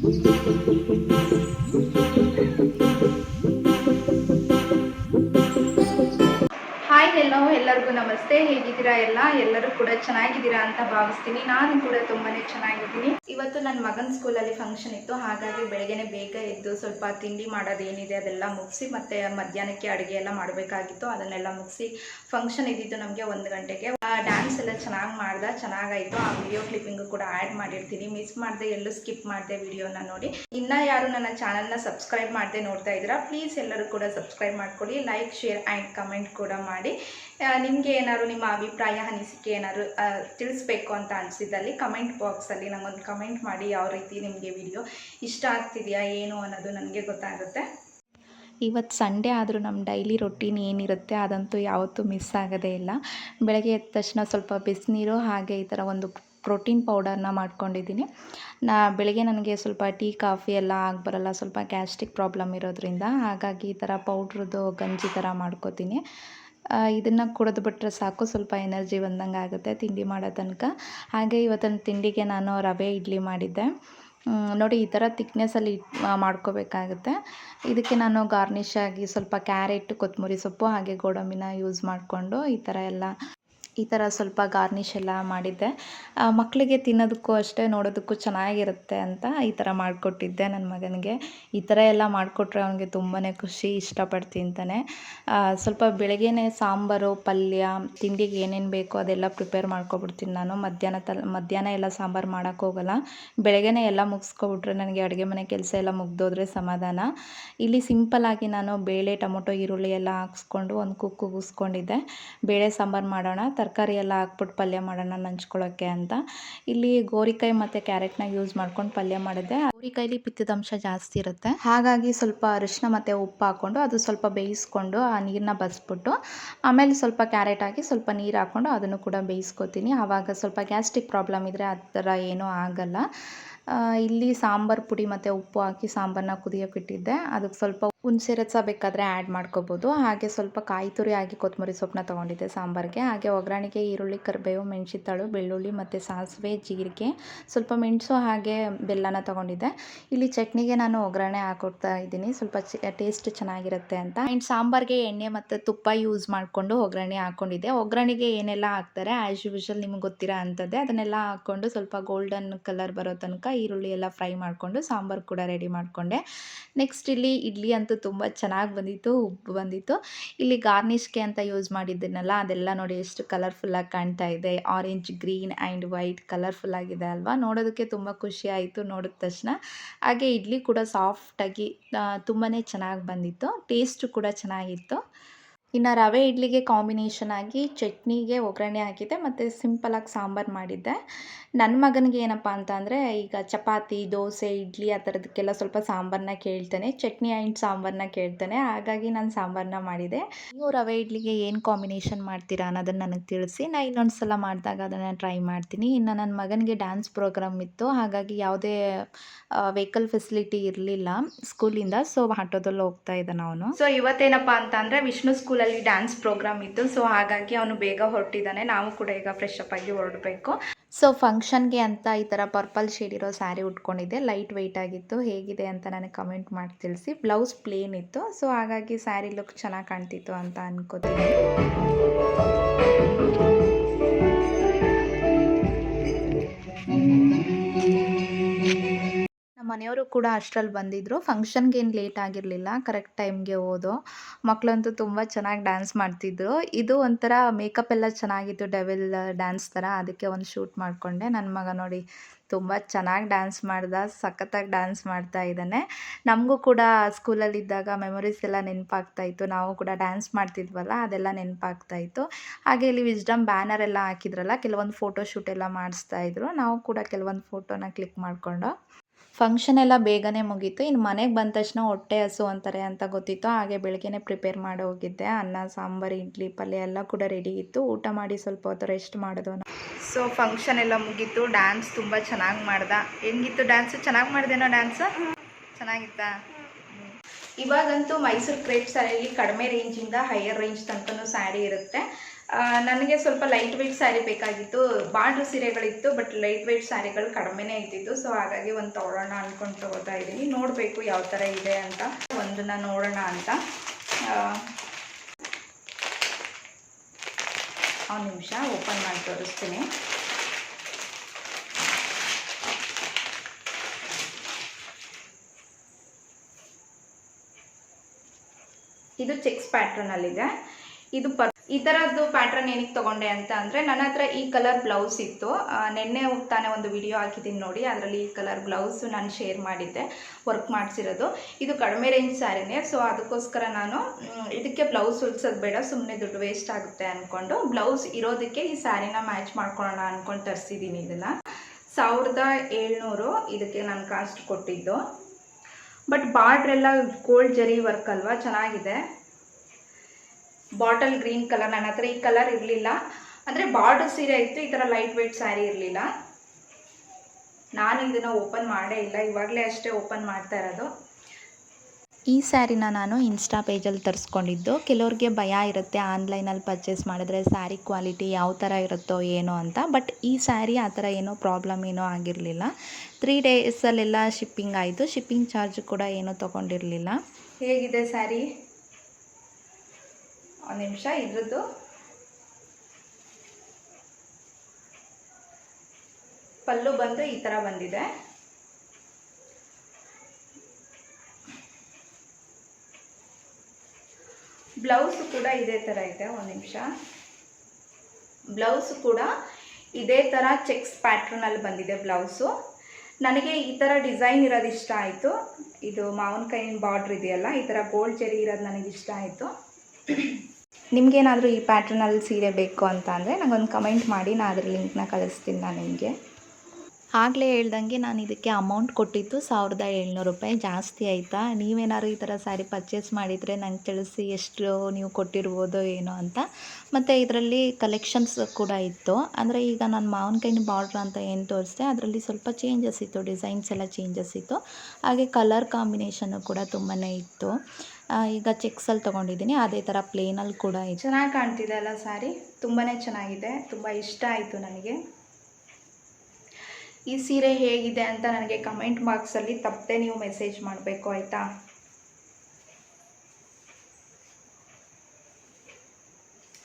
Hi hello ಎಲ್ಲರಿಗೂ ನಮಸ್ತೆ. ಹೇಗಿದ್ದೀರಾ ಎಲ್ಲ? ಎಲ್ಲರೂ ಕೂಡ ಚೆನ್ನಾಗಿದ್ದೀರಾ ಅಂತ ಭಾವಿಸ್ತೀನಿ. ನಾನು ಕೂಡ ತುಂಬಾನೇ ಚೆನ್ನಾಗಿದ್ದೀನಿ. ಇವತ್ತು ನನ್ನ ಮಗನ ಸ್ಕೂಲಲ್ಲಿ ಫಂಕ್ಷನ್ ಇತ್ತು. ಹಾಗಾಗಿ ಬೆಳಗ್ಗೆನೆ ಬೇಗ ಎದ್ದು ಸ್ವಲ್ಪ ತಿಂಡಿ ಮಾಡೋದು ಏನಿದೆ ಅದೆಲ್ಲ ಮುಗಿಸಿ, ಮತ್ತೆ ಮಧ್ಯಾಹ್ನಕ್ಕೆ ಅಡುಗೆ ಎಲ್ಲ ಮಾಡಬೇಕಾಗಿತ್ತು. ಅದನ್ನೆಲ್ಲ ಮುಗಿಸಿ ಫಂಕ್ಷನ್ ಇದ್ದಿದ್ದು ನಮಗೆ ಒಂದು ಗಂಟೆಗೆ. ಡ್ಯಾನ್ಸ್ ಎಲ್ಲ ಚೆನ್ನಾಗಿ ಮಾಡ್ದೆ, ಚೆನ್ನಾಗಾಯಿತು. ಆ ವಿಡಿಯೋ ಕ್ಲಿಪ್ಪಿಂಗು ಕೂಡ ಆ್ಯಡ್ ಮಾಡಿರ್ತೀನಿ. ಮಿಸ್ ಮಾಡಿದೆ, ಎಲ್ಲೂ ಸ್ಕಿಪ್ ಮಾಡಿದೆ ವಿಡಿಯೋನ ನೋಡಿ. ಇನ್ನೂ ಯಾರು ನನ್ನ ಚಾನಲ್ನ ಸಬ್ಸ್ಕ್ರೈಬ್ ಮಾಡದೆ ನೋಡ್ತಾ ಇದ್ದೀರಾ ಪ್ಲೀಸ್ ಎಲ್ಲರೂ ಕೂಡ ಸಬ್ಸ್ಕ್ರೈಬ್ ಮಾಡ್ಕೊಳ್ಳಿ. ಲೈಕ್ ಶೇರ್ ಆ್ಯಂಡ್ ಕಮೆಂಟ್ ಕೂಡ ಮಾಡಿ. ನಿಮಗೆ ಏನಾದ್ರು ನಿಮ್ಮ ಅಭಿಪ್ರಾಯ, ಅನಿಸಿಕೆ ಏನಾದ್ರು ತಿಳಿಸ್ಬೇಕು ಅಂತ ಅನಿಸಿದಲ್ಲಿ ಕಮೆಂಟ್ ಬಾಕ್ಸಲ್ಲಿ ನಂಗೊಂದು ಕಮೆಂಟ್ ಮಾಡಿ, ಯಾವ ರೀತಿ ನಿಮಗೆ ವಿಡಿಯೋ ಇಷ್ಟ ಆಗ್ತಿದೆಯಾ, ಏನು ಅನ್ನೋದು ನನಗೆ ಗೊತ್ತಾಗುತ್ತೆ. ಇವತ್ತು ಸಂಡೇ ಆದರೂ ನಮ್ಮ ಡೈಲಿ ರೊಟೀನ್ ಏನಿರುತ್ತೆ ಅದಂತೂ ಯಾವತ್ತೂ ಮಿಸ್ ಆಗೋದೇ ಇಲ್ಲ. ಬೆಳಗ್ಗೆ ಎದ್ದ ತಕ್ಷಣ ಸ್ವಲ್ಪ ಬಿಸಿನೀರು ಹಾಗೆ ಈ ಥರ ಒಂದು ಪ್ರೋಟೀನ್ ಪೌಡರ್ನ ಮಾಡ್ಕೊಂಡಿದ್ದೀನಿ. ನಾ ಬೆಳಗ್ಗೆ ನನಗೆ ಸ್ವಲ್ಪ ಟೀ, ಕಾಫಿ ಎಲ್ಲ ಬರಲ್ಲ ಸ್ವಲ್ಪ ಗ್ಯಾಸ್ಟ್ರಿಕ್ ಪ್ರಾಬ್ಲಮ್ ಇರೋದ್ರಿಂದ ಹಾಗಾಗಿ ಈ ಥರ ಪೌಡ್ರದ್ದು ಗಂಜಿ ಥರ ಮಾಡ್ಕೋತೀನಿ. ಇದನ್ನು ಕುಡಿದು ಬಿಟ್ಟರೆ ಸಾಕು, ಸ್ವಲ್ಪ ಎನರ್ಜಿ ಬಂದಂಗೆ ಆಗುತ್ತೆ ತಿಂಡಿ ಮಾಡೋ ತನಕ. ಹಾಗೆ ಇವತ್ತಿನ ತಿಂಡಿಗೆ ನಾನು ರವೆ ಇಡ್ಲಿ ಮಾಡಿದ್ದೆ. ನೋಡಿ, ಈ ಥರ ತಿಕ್ನೆಸ್ಸಲ್ಲಿ ಮಾಡ್ಕೋಬೇಕಾಗುತ್ತೆ. ಇದಕ್ಕೆ ನಾನು ಗಾರ್ನಿಷ್ ಆಗಿ ಸ್ವಲ್ಪ ಕ್ಯಾರೆಟ್ ಕೊತ್ತಂಬರಿ ಸೊಪ್ಪು ಹಾಗೆ ಗೋಡಂಬಿನ ಯೂಸ್ ಮಾಡಿಕೊಂಡು ಈ ಥರ ಎಲ್ಲ ಈ ಥರ ಸ್ವಲ್ಪ ಗಾರ್ನಿಷ್ ಎಲ್ಲ ಮಾಡಿದ್ದೆ. ಮಕ್ಕಳಿಗೆ ತಿನ್ನೋದಕ್ಕೂ ಅಷ್ಟೇ, ನೋಡೋದಕ್ಕೂ ಚೆನ್ನಾಗಿರುತ್ತೆ ಅಂತ ಈ ಥರ ಮಾಡಿಕೊಟ್ಟಿದ್ದೆ ನನ್ನ ಮಗನಿಗೆ. ಈ ಥರ ಎಲ್ಲ ಮಾಡಿಕೊಟ್ರೆ ಅವನಿಗೆ ತುಂಬಾ ಖುಷಿ ಇಷ್ಟಪಟ್ಟು ತಿಂತಾನೆ ಸ್ವಲ್ಪ ಬೆಳಗ್ಗೆನೇ ಸಾಂಬಾರು, ಪಲ್ಯ, ತಿಂಡಿಗೆ ಏನೇನು ಬೇಕೋ ಅದೆಲ್ಲ ಪ್ರಿಪೇರ್ ಮಾಡ್ಕೊಬಿಡ್ತೀನಿ ನಾನು. ಮಧ್ಯಾಹ್ನ ತಲ್, ಮಧ್ಯಾಹ್ನ ಎಲ್ಲ ಸಾಂಬಾರು ಮಾಡೋಕ್ಕೋಗಲ್ಲ ಬೆಳಗ್ಗೆನೇ ಎಲ್ಲ ಮುಗಿಸ್ಕೊಬಿಟ್ರೆ ನನಗೆ ಅಡುಗೆ ಮನೆ ಕೆಲಸ ಎಲ್ಲ ಮುಗ್ದೋದ್ರೆ ಸಮಾಧಾನ. ಇಲ್ಲಿ ಸಿಂಪಲ್ಲಾಗಿ ನಾನು ಬೇಳೆ, ಟೊಮೊಟೊ, ಈರುಳ್ಳಿ ಎಲ್ಲ ಹಾಕ್ಸ್ಕೊಂಡು ಒಂದು ಕುಕ್ ಕೂಗಿಸ್ಕೊಂಡಿದ್ದೆ ಬೇಳೆ ಸಾಂಬಾರು ಮಾಡೋಣ ತರಕಾರಿ ಎಲ್ಲ ಹಾಕ್ಬಿಟ್ಟು ಪಲ್ಯ ಮಾಡೋಣ ನಂಚ್ಕೊಳ್ಳೋಕ್ಕೆ ಅಂತ. ಇಲ್ಲಿ ಗೋರಿಕಾಯಿ ಮತ್ತು ಕ್ಯಾರೆಟ್ನ ಯೂಸ್ ಮಾಡ್ಕೊಂಡು ಪಲ್ಯ ಮಾಡಿದ್ದೆ ಗೋರಿಕಾಯಿಲಿ ಪಿತ್ತದಂಶ ಜಾಸ್ತಿ ಇರುತ್ತೆ. ಹಾಗಾಗಿ ಸ್ವಲ್ಪ ಅರಿಶಿನ ಮತ್ತು ಉಪ್ಪು ಹಾಕ್ಕೊಂಡು ಅದು ಸ್ವಲ್ಪ ಬೇಯಿಸ್ಕೊಂಡು ಆ ನೀರನ್ನ ಬಸ್ಬಿಟ್ಟು ಆಮೇಲೆ ಸ್ವಲ್ಪ ಕ್ಯಾರೆಟ್ ಹಾಕಿ ಸ್ವಲ್ಪ ನೀರು ಹಾಕ್ಕೊಂಡು ಅದನ್ನು ಕೂಡ ಬೇಯಿಸ್ಕೊತೀನಿ. ಆವಾಗ ಸ್ವಲ್ಪ ಗ್ಯಾಸ್ಟ್ರಿಕ್ ಪ್ರಾಬ್ಲಮ್ ಇದ್ದರೆ ಆ ಥರ ಏನೂ ಆಗಲ್ಲ. ಇಲ್ಲಿ ಸಾಂಬಾರು ಪುಡಿ ಮತ್ತು ಉಪ್ಪು ಹಾಕಿ ಸಾಂಬಾರನ್ನ ಕುದಿಯೋಕೆ ಇಟ್ಟಿದ್ದೆ. ಅದಕ್ಕೆ ಸ್ವಲ್ಪ ಹುಣಸೆ ರಸ ಬೇಕಾದರೆ ಆ್ಯಡ್ ಮಾಡ್ಕೋಬೋದು. ಹಾಗೆ ಸ್ವಲ್ಪ ಕಾಯಿ ತುರಿ ಹಾಕಿ ಕೊತ್ತಂಬರಿ ಸೊಪ್ಪನ್ನ ತೊಗೊಂಡಿದ್ದೆ ಸಾಂಬಾರಿಗೆ. ಹಾಗೆ ಒಗ್ಗರಣೆಗೆ ಈರುಳ್ಳಿ, ಕರಿಬೇವು ಮೆಣಸಿತ್ತಾಳು ಬೆಳ್ಳುಳ್ಳಿ ಮತ್ತು ಸಾಸಿವೆ, ಜೀರಿಗೆ, ಸ್ವಲ್ಪ ಮೆಣಸು ಹಾಗೆ ಬೆಲ್ಲನ ತೊಗೊಂಡಿದ್ದೆ. ಇಲ್ಲಿ ಚಟ್ನಿಗೆ ನಾನು ಒಗ್ಗರಣೆ ಹಾಕೊಡ್ತಾ ಇದ್ದೀನಿ. ಸ್ವಲ್ಪ ಟೇಸ್ಟ್ ಚೆನ್ನಾಗಿರುತ್ತೆ ಅಂತ. ಆ್ಯಂಡ್ ಸಾಂಬಾರಿಗೆ ಎಣ್ಣೆ ಮತ್ತು ತುಪ್ಪ ಯೂಸ್ ಮಾಡಿಕೊಂಡು ಒಗ್ಗರಣೆ ಹಾಕ್ಕೊಂಡಿದ್ದೆ ಒಗ್ಗರಣೆಗೆ ಏನೆಲ್ಲ ಹಾಕ್ತಾರೆ ಆ್ಯಸ್ ಯೂಶಲ್ ನಿಮ್ಗೆ ಗೊತ್ತಿರೋ ಅಂಥದ್ದೇ. ಅದನ್ನೆಲ್ಲ ಹಾಕ್ಕೊಂಡು ಸ್ವಲ್ಪ ಗೋಲ್ಡನ್ ಕಲರ್ ಬರೋ ತನಕ ಈರುಳ್ಳಿ ಎಲ್ಲ ಫ್ರೈ ಮಾಡಿಕೊಂಡು ಸಾಂಬಾರು ಕೂಡ ರೆಡಿ ಮಾಡಿಕೊಂಡೆ. ನೆಕ್ಸ್ಟ್ ಇಲ್ಲಿ ಇಡ್ಲಿ ಅಂತೂ ತುಂಬ ಚೆನ್ನಾಗಿ ಬಂದಿತ್ತು, ಉಬ್ಬು ಬಂದಿತ್ತು. ಇಲ್ಲಿ ಗಾರ್ನಿಷ್ಗೆ ಅಂತ ಯೂಸ್ ಮಾಡಿದ್ದೆನಲ್ಲ ಅದೆಲ್ಲ ನೋಡಿ ಎಷ್ಟು ಕಲರ್ಫುಲ್ಲಾಗಿ ಕಾಣ್ತಾ ಇದೆ. Orange green and white colourful ಆಗಿದೆ ಅಲ್ವಾ? ನೋಡೋದಕ್ಕೆ ತುಂಬ ಖುಷಿ ಆಯಿತು ನೋಡಿದ ತಕ್ಷಣ. ಹಾಗೆ ಇಡ್ಲಿ ಕೂಡ ಸಾಫ್ಟಾಗಿ ತುಂಬಾ ಚೆನ್ನಾಗಿ ಬಂದಿತ್ತು. ಟೇಸ್ಟು ಕೂಡ ಚೆನ್ನಾಗಿತ್ತು. ಇನ್ನು ರವೆ ಇಡ್ಲಿಗೆ ಕಾಂಬಿನೇಷನ್ ಆಗಿ ಚಟ್ನಿಗೆ ಒಗ್ಗರಣೆ ಹಾಕಿದ್ದೆ, ಮತ್ತು ಸಿಂಪಲಾಗಿ ಸಾಂಬಾರು ಮಾಡಿದ್ದೆ. ನನ್ನ ಮಗನಿಗೆ ಏನಪ್ಪ ಅಂತ ಅಂದರೆ ಈಗ ಚಪಾತಿ, ದೋಸೆ, ಇಡ್ಲಿ ಆ ಥರದಕ್ಕೆಲ್ಲ ಸ್ವಲ್ಪ ಸಾಂಬಾರನ್ನ ಕೇಳ್ತಾನೆ. ಚಟ್ನಿ ಆ್ಯಂಡ್ ಸಾಂಬಾರನ್ನ ಕೇಳ್ತಾನೆ. ಹಾಗಾಗಿ ನಾನು ಸಾಂಬಾರನ್ನ ಮಾಡಿದೆ. ನೀವು ರವೆ ಇಡ್ಲಿಗೆ ಏನು ಕಾಂಬಿನೇಷನ್ ಮಾಡ್ತೀರಾ ಅನ್ನೋದನ್ನು ನನಗೆ ತಿಳಿಸಿ. ನಾನು ಇನ್ನೊಂದು ಸಲ ಮಾಡಿದಾಗ ಅದನ್ನು ಟ್ರೈ ಮಾಡ್ತೀನಿ. ಇನ್ನು ನನ್ನ ಮಗನಿಗೆ ಡ್ಯಾನ್ಸ್ ಪ್ರೋಗ್ರಾಮ್ ಇತ್ತು. ಹಾಗಾಗಿ ಯಾವುದೇ ವೆಹಿಕಲ್ ಫೆಸಿಲಿಟಿ ಇರಲಿಲ್ಲ ಸ್ಕೂಲಿಂದ. ಸೊ ಆಟೋದಲ್ಲಿ ಹೋಗ್ತಾ ಇದ್ದಾನೆ ಅವನು. ಸೊ ಇವತ್ತೇನಪ್ಪ ಅಂತ ವಿಷ್ಣು ವಿಷ್ಣು ಸ್ಕೂಲಲ್ಲಿ ಡ್ಯಾನ್ಸ್ ಪ್ರೋಗ್ರಾಮ್ ಇತ್ತು, ಸೊ ಹಾಗಾಗಿ ಅವನು ಬೇಗ ಹೊರಟಿದ್ದಾನೆ. ನಾವು ಕೂಡ ಈಗ ಫ್ರೆಶ್ ಅಪ್ ಆಗಿ ಹೊರಡಬೇಕು. ಸೊ ಫಂಕ್ಷನ್ಗೆ ಅಂತ ಈ ಥರ ಪರ್ಪಲ್ ಶೇಡ್ ಇರೋ ಸ್ಯಾರಿ ಉಟ್ಕೊಂಡಿದ್ದೆ. ಲೈಟ್ ವೆಯ್ಟ್ ಆಗಿತ್ತು. ಹೇಗಿದೆ ಅಂತ ನನಗೆ ಕಮೆಂಟ್ ಮಾಡಿ ತಿಳಿಸಿ. ಬ್ಲೌಸ್ ಪ್ಲೇನ್ ಇತ್ತು. ಸೊ ಹಾಗಾಗಿ ಸ್ಯಾರಿ ಲುಕ್ ಚೆನ್ನಾಗಿ ಕಾಣ್ತಿತ್ತು ಅಂತ ಅನ್ಕೋತೀನಿ. ಮನೆಯವರು ಕೂಡ ಅಷ್ಟರಲ್ಲಿ ಬಂದಿದ್ದರು ಫಂಕ್ಷನ್ಗೆ ಏನು ಲೇಟ್ ಆಗಿರಲಿಲ್ಲ ಕರೆಕ್ಟ್ ಟೈಮ್ಗೆ ಹೋದೋ ಮಕ್ಕಳಂತೂ ತುಂಬ ಚೆನ್ನಾಗಿ ಡ್ಯಾನ್ಸ್ ಮಾಡ್ತಿದ್ರು. ಇದು ಒಂಥರ ಮೇಕಪ್ ಎಲ್ಲ ಚೆನ್ನಾಗಿತ್ತು ಡೆವಿಲ್ ಡ್ಯಾನ್ಸ್ ಥರ. ಅದಕ್ಕೆ ಒಂದು ಶೂಟ್ ಮಾಡಿಕೊಂಡೆ. ನನ್ನ ಮಗ ನೋಡಿ ತುಂಬ ಚೆನ್ನಾಗಿ ಡ್ಯಾನ್ಸ್ ಮಾಡ್ದ, ಸಖತ್ತಾಗಿ ಡ್ಯಾನ್ಸ್ ಮಾಡ್ತಾ ಇದ್ದಾನೆ. ನಮಗೂ ಕೂಡ ಸ್ಕೂಲಲ್ಲಿದ್ದಾಗ ಮೆಮೊರೀಸ್ ಎಲ್ಲ ನೆನಪಾಗ್ತಾ ಇತ್ತು. ನಾವು ಕೂಡ ಡ್ಯಾನ್ಸ್ ಮಾಡ್ತಿದ್ವಲ್ಲ, ಅದೆಲ್ಲ ನೆನಪಾಗ್ತಾ ಇತ್ತು. ಹಾಗೆ ಇಲ್ಲಿ ವಿಸ್ಡಮ್ ಬ್ಯಾನರ್ ಎಲ್ಲ ಹಾಕಿದ್ರಲ್ಲ, ಕೆಲವೊಂದು ಫೋಟೋ ಶೂಟ್ ಎಲ್ಲ ಮಾಡಿಸ್ತಾ ಇದ್ರು. ನಾವು ಕೂಡ ಕೆಲವೊಂದು ಫೋಟೋನ ಕ್ಲಿಕ್ ಮಾಡಿಕೊಂಡು ಫಂಕ್ಷನ್ ಎಲ್ಲ ಬೇಗನೆ ಮುಗೀತು. ಇನ್ನು ಮನೆಗೆ ಬಂದ ತಕ್ಷಣ ಹೊಟ್ಟೆ ಹಸು ಅಂತಾರೆ ಅಂತ ಗೊತ್ತಿತ್ತು. ಹಾಗೆ ಬೆಳಗ್ಗೆನೆ ಪ್ರಿಪೇರ್ ಮಾಡಿ ಹೋಗಿದ್ದೆ. ಅನ್ನ, ಸಾಂಬಾರು, ಇಡ್ಲಿ, ಪಲ್ಯ ಎಲ್ಲ ಕೂಡ ರೆಡಿ ಇತ್ತು. ಊಟ ಮಾಡಿ ಸ್ವಲ್ಪ ಹೊತ್ತು ರೆಸ್ಟ್ ಮಾಡಿದ್ವು ಸೊ ಫಂಕ್ಷನ್ ಎಲ್ಲ ಮುಗೀತು. ಡ್ಯಾನ್ಸ್ ತುಂಬ ಚೆನ್ನಾಗಿ ಮಾಡ್ದ. ಹೆಂಗಿತ್ತು ಡ್ಯಾನ್ಸು ಚೆನ್ನಾಗಿ ಮಾಡಿದೆನೋ ಡ್ಯಾನ್ಸ್ ಚೆನ್ನಾಗಿತ್ತಾ. ಇವಾಗಂತೂ ಮೈಸೂರು ಕ್ರೇಪ್ ಸ್ಯಾರಿಯಲ್ಲಿ ಕಡಿಮೆ ರೇಂಜಿಂದ ಹೈಯರ್ ರೇಂಜ್ ತನಕನೂ ಸ್ಯಾರಿ ಇರುತ್ತೆ. ಆ, ನನಗೆ ಸ್ವಲ್ಪ ಲೈಟ್ ವೆಯ್ಟ್ ಸ್ಯಾರಿ ಬೇಕಾಗಿತ್ತು. ಬಾಂಡ್ರು ಸೀರೆಗಳಿತ್ತು ಬಟ್ ಲೈಟ್ ವೆಯ್ಟ್ ಸ್ಯಾರಿಗಳು ಕಡಿಮೆನೇ ಇದ್ದಿದ್ದು ಸೊ ಹಾಗಾಗಿ ಒಂದು ತೊಗೊಳ್ಳೋಣ ಅಂದ್ಕೊಂಡು ತೊಗೋತಾ ಇದ್ದೀನಿ ನೋಡಬೇಕು ಯಾವ ಥರ ಇದೆ ಅಂತ. ಒಂದನ್ನು ನೋಡೋಣ ಅಂತ. ಒಂದು ನಿಮಿಷ ಓಪನ್ ಮಾಡಿ ತೋರಿಸ್ತೀನಿ. ಇದು ಚೆಕ್ಸ್ ಪ್ಯಾಟ್ರನಲ್ಲಿದೆ ಇದು ಈ ಥರದ್ದು ಪ್ಯಾಟ್ರನ್ ಏನಕ್ಕೆ ತಗೊಂಡೆ ಅಂತ ಅಂದರೆ ನನ್ನ ಹತ್ರ ಈ ಕಲರ್ ಬ್ಲೌಸ್ ಇತ್ತು. ನಿನ್ನೆ ನೆನ್ನೆ ತಾನೇ ಒಂದು ವಿಡಿಯೋ ಹಾಕಿದ್ದೀನಿ ನೋಡಿ, ಅದರಲ್ಲಿ ಈ ಕಲರ್ ಬ್ಲೌಸ್ ನಾನು ಶೇರ್ ಮಾಡಿದ್ದೆ ವರ್ಕ್ ಮಾಡಿಸಿರೋದು. ಇದು ಕಡಿಮೆ ರೇಂಜ್ ಸ್ಯಾರಿನೇ ಸೊ ಅದಕ್ಕೋಸ್ಕರ ನಾನು ಇದಕ್ಕೆ ಬ್ಲೌಸ್ ಹೊಲ್ಸೋದು ಬೇಡ ಸುಮ್ಮನೆ ದುಡ್ಡು ವೇಸ್ಟ್ ಆಗುತ್ತೆ ಅಂದ್ಕೊಂಡು ಬ್ಲೌಸ್ ಇರೋದಕ್ಕೆ ಈ ಸ್ಯಾರಿನ ಮ್ಯಾಚ್ ಮಾಡ್ಕೊಳ್ಳೋಣ ಅಂದ್ಕೊಂಡು ತರಿಸಿದ್ದೀನಿ ಇದನ್ನು. ಸಾವಿರದ ಏಳ್ನೂರು ಇದಕ್ಕೆ ನಾನು ಕಾಸ್ಟ್ ಕೊಟ್ಟಿದ್ದು. ಬಟ್ ಬಾರ್ಡ್ರೆಲ್ಲ ಗೋಲ್ಡ್ ಜರಿ ವರ್ಕ್ ಅಲ್ವಾ? ಚೆನ್ನಾಗಿದೆ. ಬಾಟಲ್ ಗ್ರೀನ್ ಕಲರ್ ನನ್ನ ಹತ್ರ ಈ ಕಲರ್ ಇರಲಿಲ್ಲ. ಅಂದರೆ ಬಾರ್ಡರ್ ಸೀರೆ ಇತ್ತು, ಈ ಥರ ಲೈಟ್ ವೆಯ್ಟ್ ಸ್ಯಾರಿ ಇರಲಿಲ್ಲ. ನಾನು ಇದನ್ನು ಓಪನ್ ಮಾಡೇ ಇಲ್ಲ. ಇವಾಗಲೇ ಅಷ್ಟೇ ಓಪನ್ ಮಾಡ್ತಾ ಇರೋದು. ಈ ಸ್ಯಾರಿನ ನಾನು ಇನ್ಸ್ಟಾ ಪೇಜಲ್ಲಿ ತರಿಸ್ಕೊಂಡಿದ್ದು. ಕೆಲವ್ರಿಗೆ ಭಯ ಇರುತ್ತೆ ಆನ್ಲೈನಲ್ಲಿ ಪರ್ಚೇಸ್ ಮಾಡಿದ್ರೆ ಸ್ಯಾರಿ ಕ್ವಾಲಿಟಿ ಯಾವ ಥರ ಇರುತ್ತೋ ಏನೋ ಅಂತ. ಬಟ್ ಈ ಸ್ಯಾರಿ ಆ ಥರ ಏನೋ ಪ್ರಾಬ್ಲಮ್ ಏನೋ ಆಗಿರಲಿಲ್ಲ. ತ್ರೀ ಡೇಸಲ್ಲೆಲ್ಲ ಶಿಪ್ಪಿಂಗ್ ಆಯಿತು. ಶಿಪ್ಪಿಂಗ್ ಚಾರ್ಜ್ ಕೂಡ ಏನೂ ತೊಗೊಂಡಿರಲಿಲ್ಲ. ಹೇಗಿದೆ ಸ್ಯಾರಿ? ಒಂದು ನಿಮಿಷ, ಇದ್ರದ್ದು? ಪಲ್ಲು ಬಂದು ಈ ಥರ ಬಂದಿದೆ. ಬ್ಲೌಸ್ ಕೂಡ ಇದೇ ಥರ ಇದೆ, ಒಂದು ನಿಮಿಷ. ಬ್ಲೌಸ್ ಕೂಡ ಇದೇ ಥರ ಚೆಕ್ಸ್ ಪ್ಯಾಟ್ರನಲ್ಲಿ ಬಂದಿದೆ ಬ್ಲೌಸು. ನನಗೆ ಈ ಥರ ಡಿಸೈನ್ ಇರೋದು ಇಷ್ಟ ಆಯಿತು. ಇದು ಮಾವಿನಕಾಯಿನ ಬಾರ್ಡ್ರ್ ಇದೆಯಲ್ಲ, ಈ ಥರ ಗೋಲ್ಡ್ ಚೆರಿ ಇರೋದು ನನಗೆ ಇಷ್ಟ ಆಯಿತು. ನಿಮಗೇನಾದರೂ ಈ ಪ್ಯಾಟ್ರನಲ್ಲಿ ಸೀರೆ ಬೇಕು ಅಂತ ಅಂದರೆ ನನಗೊಂದು ಕಮೆಂಟ್ ಮಾಡಿ, ನಾನು ಅದ್ರ ಲಿಂಕ್ನ ಕಳಿಸ್ತೀನಿ ನಾನು ನಿಮಗೆ. ಆಗಲೇ ಹೇಳ್ದಂಗೆ ನಾನು ಇದಕ್ಕೆ ಅಮೌಂಟ್ ಕೊಟ್ಟಿದ್ದು ಸಾವಿರದ ಏಳ್ನೂರು ರೂಪಾಯಿ. ಜಾಸ್ತಿ ಆಯಿತಾ? ನೀವೇನಾದ್ರು ಈ ಥರ ಸ್ಯಾರಿ ಪರ್ಚೇಸ್ ಮಾಡಿದರೆ ನಂಗೆ ತಿಳಿಸಿ ಎಷ್ಟು ನೀವು ಕೊಟ್ಟಿರ್ಬೋದು ಏನೋ ಅಂತ. ಮತ್ತು ಇದರಲ್ಲಿ ಕಲೆಕ್ಷನ್ಸ್ ಕೂಡ ಇತ್ತು. ಅಂದರೆ ಈಗ ನಾನು ಮಾವಿನಕಾಯಿನ ಬಾರ್ಡ್ರ್ ಅಂತ ಏನು ತೋರಿಸಿದೆ, ಅದರಲ್ಲಿ ಸ್ವಲ್ಪ ಚೇಂಜಸ್ ಇತ್ತು. ಡಿಸೈನ್ಸ್ ಎಲ್ಲ ಚೇಂಜಸ್ ಇತ್ತು. ಹಾಗೆ ಕಲರ್ ಕಾಂಬಿನೇಷನ್ನು ಕೂಡ ತುಂಬಾ ಇತ್ತು. ಈಗ ಚೆಕ್ಸಲ್ಲಿ ತೊಗೊಂಡಿದ್ದೀನಿ ಅದೇ ಥರ ಪ್ಲೇನಲ್ಲಿ ಕೂಡ ಇತ್ತು. ಚೆನ್ನಾಗಿ ಕಾಣ್ತಿದೆ ಅಲ್ಲ ಸ್ಯಾರಿ ತುಂಬಾ ಚೆನ್ನಾಗಿದೆ. ತುಂಬ ಇಷ್ಟ ಆಯಿತು ನನಗೆ. ಈ ಸೀರೆ ಹೇಗಿದೆ ಅಂತ ನನಗೆ ಕಮೆಂಟ್ ಬಾಕ್ಸಲ್ಲಿ ತಪ್ಪದೆ ನೀವು ಮೆಸೇಜ್ ಮಾಡಬೇಕು, ಆಯಿತಾ?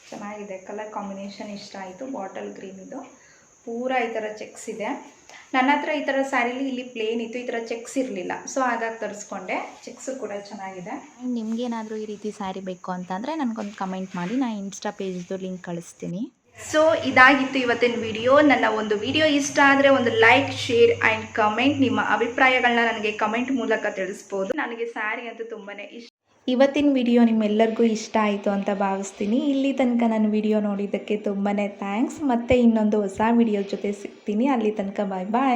ಚೆನ್ನಾಗಿದೆ ಕಲರ್ ಕಾಂಬಿನೇಷನ್ ಇಷ್ಟ ಆಯಿತು ಬಾಟಲ್ ಗ್ರೀನ್ ಇದು. ಪೂರ ಈ ಥರ ಚೆಕ್ಸ್ ಇದೆ. ನನ್ನ ಹತ್ರ ಈ ಥರ ಸ್ಯಾರಿಲಿ ಇಲ್ಲಿ ಪ್ಲೇನ್ ಇತ್ತು, ಈ ಥರ ಚೆಕ್ಸ್ ಇರಲಿಲ್ಲ. ಸೊ ಹಾಗಾಗಿ ತರಿಸ್ಕೊಂಡೆ. ಚೆಕ್ಸು ಕೂಡ ಚೆನ್ನಾಗಿದೆ. ನಿಮಗೇನಾದರೂ ಈ ರೀತಿ ಸ್ಯಾರಿ ಬೇಕು ಅಂತಂದರೆ ನನಗೊಂದು ಕಮೆಂಟ್ ಮಾಡಿ ನಾನು ಇನ್ಸ್ಟಾ ಪೇಜ್ದು ಲಿಂಕ್ ಕಳಿಸ್ತೀನಿ. ಸೊ ಇದಾಗಿತ್ತು ಇವತ್ತಿನ ವಿಡಿಯೋ ನನ್ನ ಒಂದು ವಿಡಿಯೋ ಇಷ್ಟ ಆದರೆ ಒಂದು ಲೈಕ್ ಶೇರ್ ಆ್ಯಂಡ್ ಕಮೆಂಟ್ ನಿಮ್ಮ ಅಭಿಪ್ರಾಯಗಳನ್ನ ನನಗೆ ಕಮೆಂಟ್ ಮೂಲಕ ತಿಳಿಸ್ಬೋದು. ನನಗೆ ಸ್ಯಾರಿ ಅಂತೂ ತುಂಬಾ ಇಷ್ಟ. ಇವತ್ತಿನ ವಿಡಿಯೋ ನಿಮ್ಮೆಲ್ಲರಿಗೂ ಇಷ್ಟ ಆಯಿತು ಅಂತ ಭಾವಿಸ್ತೀನಿ. ಇಲ್ಲಿ ತನಕ ನಾನು ವಿಡಿಯೋ ನೋಡಿದ್ದಕ್ಕೆ ತುಂಬಾ ಥ್ಯಾಂಕ್ಸ್ ಮತ್ತೆ ಇನ್ನೊಂದು ಹೊಸ ವಿಡಿಯೋ ಜೊತೆ ಸಿಗ್ತೀನಿ. ಅಲ್ಲಿ ತನಕ ಬಾಯ್ ಬಾಯ್